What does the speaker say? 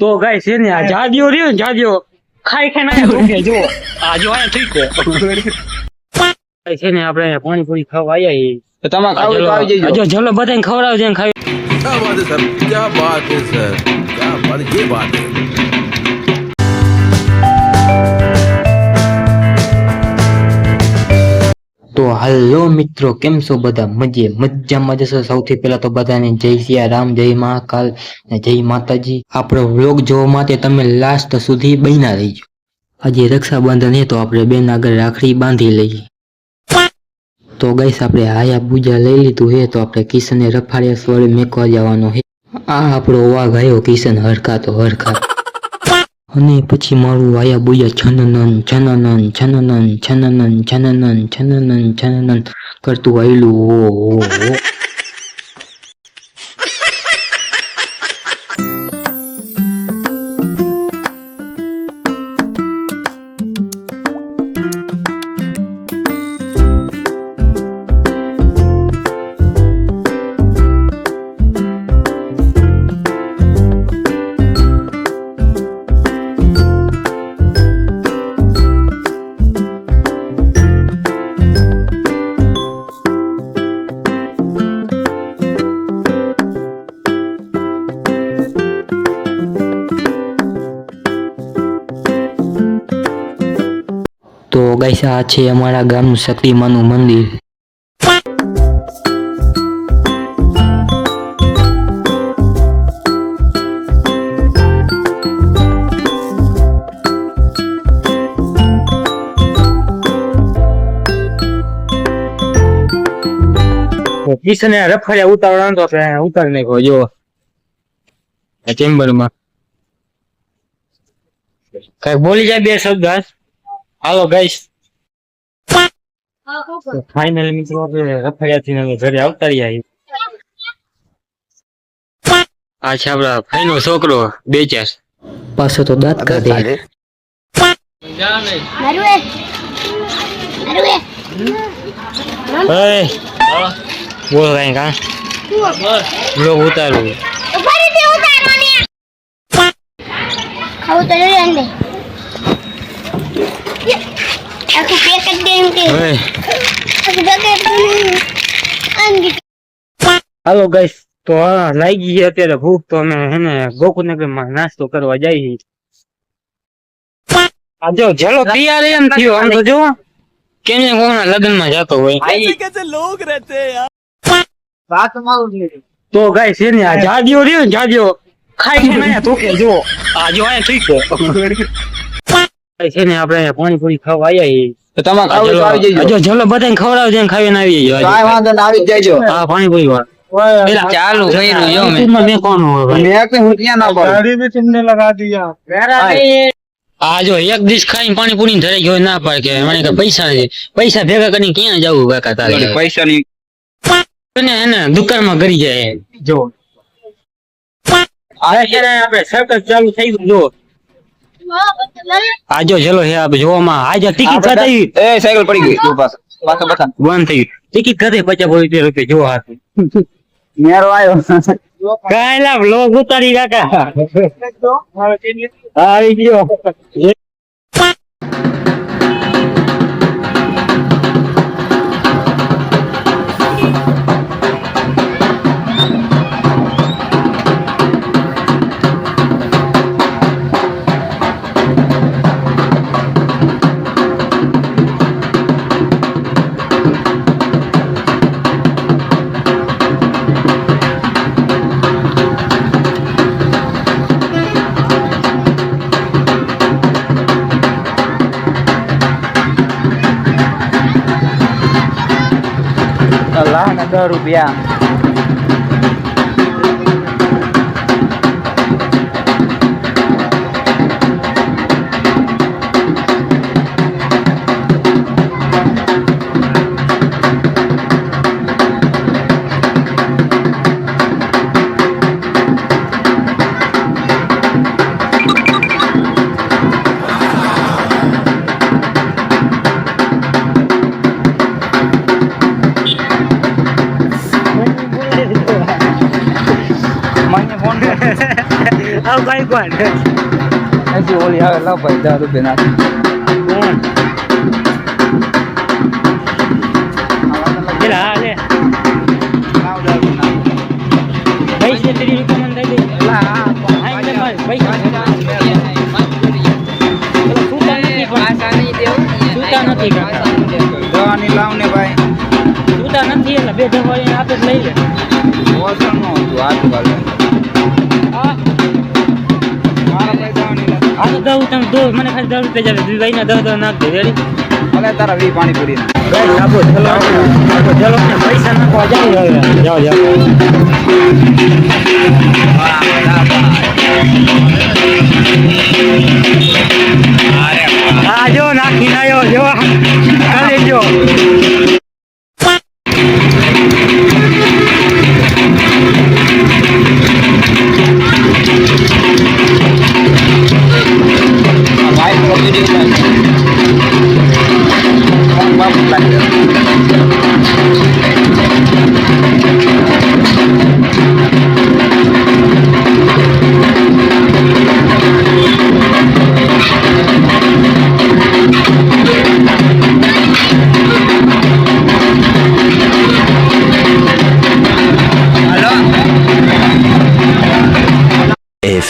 તો ગાય છે ને આ જાડિયો રહ્યો ને જાડિયો. ખાઈ ખાઈ ના ઓકે જો આ જો આયા ઠીક છે. છે ને આપણે પાણી પૂરી ખાવા આયા એ તો તમા ખાવ તો આવી જજો. જો જલો બધાને ખવડાવજો ને ખાવી ક્યા બાત હે સર ક્યા બાત જે બાત હે તો હાલો મિત્રો, કેમ છો બધા? મજે મજામાં જશો? સૌથી પહેલા તો બધાને જય સિયા રામ, જય મહાકાલ જય માતાજી. આપણો વ્લોગ જોવા માટે તમે લાસ્ટ સુધી બન્યા રહીજો. આજે રક્ષાબંધન હે તો આપણે બેન આગળ રાખડી બાંધી લઈએ. તો ગઈશ આપણે હાયા પૂજા લઈ લીધું હે તો આપણે કિશનને રફાડિયા સ્વરે મેકવા જવાનો હે. આ આપણો વાઘ આવ્યો કિશન હરખા તો હરખા અને પછી મારું વાયા બોયા છનનન છનનન છનનન છનનન છનનન છનનન છનનન કરતું આયલું ઓ ઓ તો ગાઈસ છે અમારા ગામનું શક્તિમાનું મંદિર. કિશને રફાડિયા ઉતારવાનો તો આપણે ઉતારી નાખ્યો, જો. ચેમ્બરમાં કઈ બોલી જાય બે શબ્દ હાલ. હાલો ગાઈસ ફાઇનલ મિત્રો આપણે રફાડિયાથી અમે ઘરે આવતા રહ્યા. આ છે આપડા ફાઈનો છોકરો બે ચાર પાછો તો દાંત કાઢે. Marue. બોલ કઈ કા? બ્લોગ ઉતારું. ઉતારવાની આવું તો જોઈએ અંદર આખું પેક જ દે એમ કે હવે આખું પેકેટ અંગી હાલો ગાઈસ તો હા લાગી છે અત્યારે ભૂખ તો અમે હેને ગોકુનગરમાં નાસ્તો કરવા જઈએ આ જો જેલો તૈયાર એમ થયો આમ તો જો કેને કોના લગ્નમાં જતો હોય તો ગાઈસ એને આ જાડિયો રહ્યો ને જાડિયો ખાઈ ખાઈને આયા તોકે જો આ જો આયા ઠીક છે ને આપણે પાણીપુરી ખાવા આવ્યા છીએ. તો તમારે ખાવું આવી જજો. જો બધાને ખવડાવજે ને ખાવીને આવી જજો કાંઈ વાંધો ના આવી જજો હા પાણીપુરી વાળા. ચાલુ કર્યું જો મેં મેં કોનું હોય ભાઈ. મેં કે હું ત્યાં ના આ જો એક દિવસ ખાઈને પાણીપુરી ધરે ગયો ના પાડે કે મને કે પૈસા નથી પૈસા ભેગા કરીને ક્યાં જવું કાકા તારે? પૈસા ની એને એને દુકાનમાં કરી જાય. જો. આ છે ને આપણે સર્કસ ચાલુ થઈ ગયું જો. આ જો ચલો હે આપ જોવામાં આજે ટિકિટ ખાતી એ સાયકલ પડી ગઈ તું પાસ પાછો બતા બંધ થઈ ટિકિટ ખાતી પચાસ પોઈન્ટ રૂપિયા જો હાથ. મેરો આવ્યો કાયલા લાવ લોગ ઉતારી કાકા. આવી ગયો. અલ્લાહ ના રૂપિયા. આ ભાઈ કોણ હજી ઓલી આવે લાવ ભાઈ દા નાખી. કોણ પેલા હા લે. પૈસે મને દઈ દે. લા, હા, નથી દવાની ભાઈ. છૂટા એટલે બે દવાઈ આપે લઈ લે. ઓછણ નો હતું હાથ દઉં તમે દો મને ખાલી દસ રૂપિયા જાવે ભાઈ ના દસ દસ નાખજો રેડી ભલે તારા વી પાણી પૂરી આપો ચલો. આપો ચલો. પૈસા નાખવા જાઓ જાઓ જાઓ. આ જો નાખી આવ્યો જો. ખાલી જો. ભાઈ તો